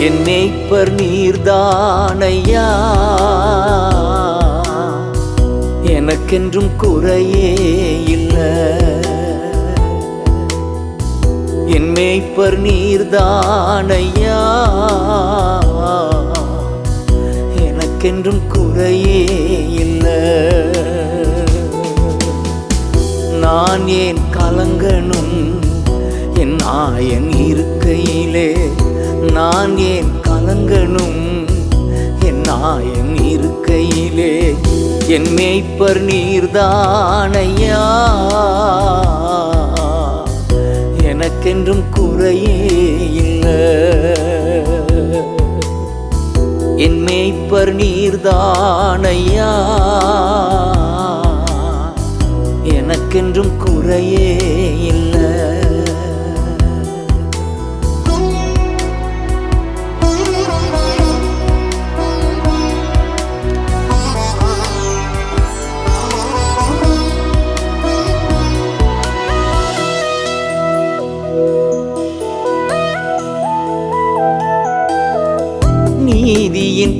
என் மேய்ப்பர் நீர்தானையா? எனக்கென்றும் குறையே இல்லை. என் மேய்ப்பர் நீர்தானையா? எனக்கென்றும் குறையே இல்லை. நான் ஏன் கலங்கணும்? என் ஆயன் இருக்கையிலே நான் ஏன் கலங்கணும்? என் ஆயன் இருக்கையிலே என் மேய்ப்பர் நீர்தானையா? எனக்கென்றும் குறையே இல்லை. என் மேய்ப்பர் நீர்தானையா? எனக்கென்றும் குறையே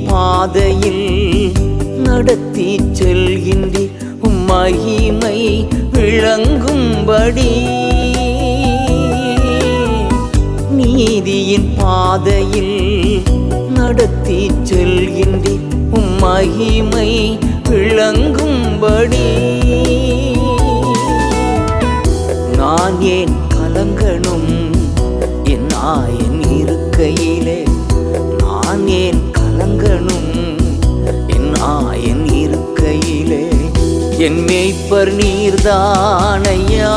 பாதையில் நடத்தி செல்கின்றீர் மகிமை விளங்கும்படி. நீதியின் பாதையில் நடத்தி செல்கின்றீர் மகிமை விளங்கும்படி. நான் ஏன் கலங்கணும்? என் ஆயன் இருக்கையே என் மேய்ப்பர் நீர்தானையா?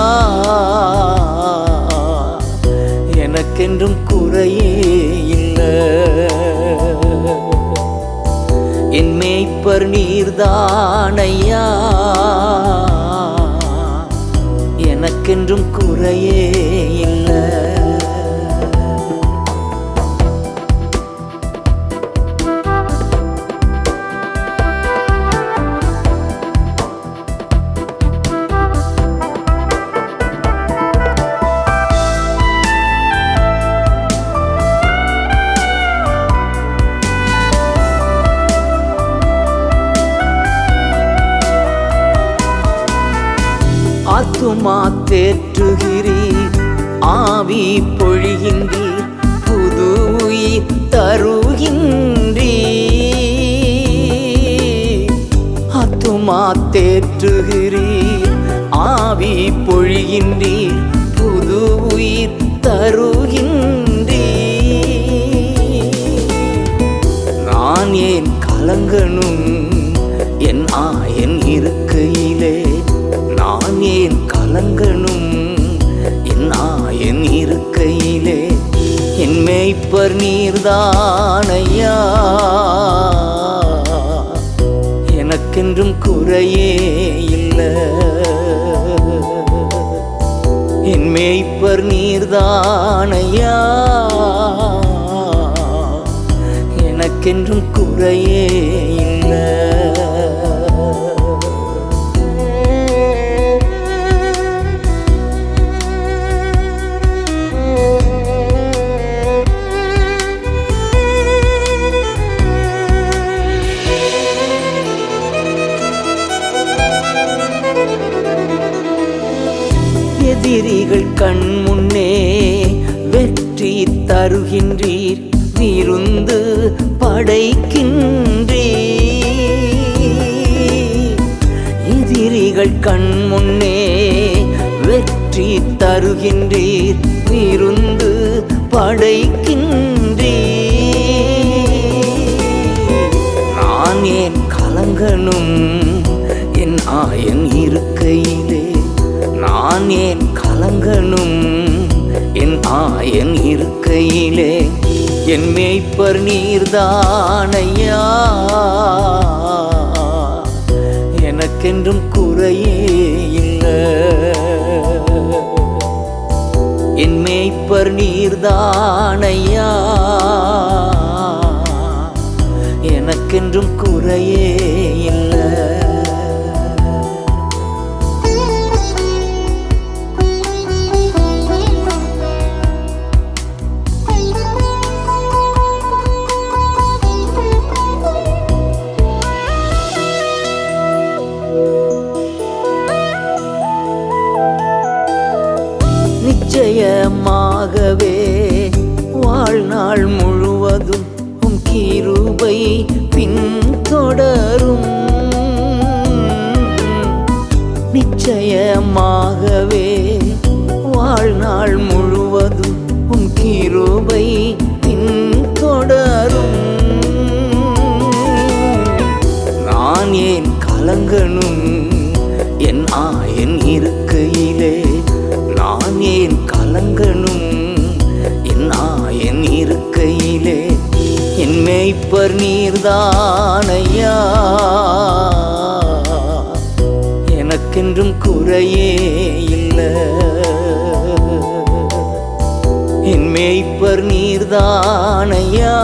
எனக்கென்றும் குறையே இல்லை. என் மேய்ப்பர் நீர்தானையா? எனக்கென்றும் குறையே ஆத்துமா தேற்றுகிறீர் ஆவி பொழிகின்றீர் புது உயிர் தருகின்றீர். ஆத்துமா தேற்றுகிறீர் ஆவி பொழிகின்றீர் புது உயிர் தருகின்றீர். நான் ஏன் கலங்கணும்? மேய்ப்பர் நீர்தானையா? எனக்கென்றும் குறையே இல்லை. என் மேய்ப்பர் நீர்தானையா? எனக்கென்றும் குறையே இல்லை. எதிரிகள் கண் முன்னே வெற்றி தருகின்றீர். விருந்து படைக்கின்றீர். எதிரிகள் கண் முன்னே வெற்றி தருகின்றீர். விருந்து படைக்கின்றீர். நான் ஏன் கலங்கனும்? என் ஆயன் இருக்கையிலே. நான் ஏன் கலங்கணும் என் ஆயன் இருக்கையிலே என் மேய்ப்பர் நீர்தானையா? எனக்கென்றும் குறையே இல்லை. என் மேய்ப்பர் நீர்தானையா? எனக்கென்றும் குறையே ஆகவே வாழ்நாள் முழுவதும் உம் கிருபை பின்தொடரும் நிச்சயமா இருக்கையிலே என் மேய்ப்பர் நீர்தானையா? எனக்கென்றும் குறையே இல்லை. என் மேய்ப்பர் நீர்தானையா?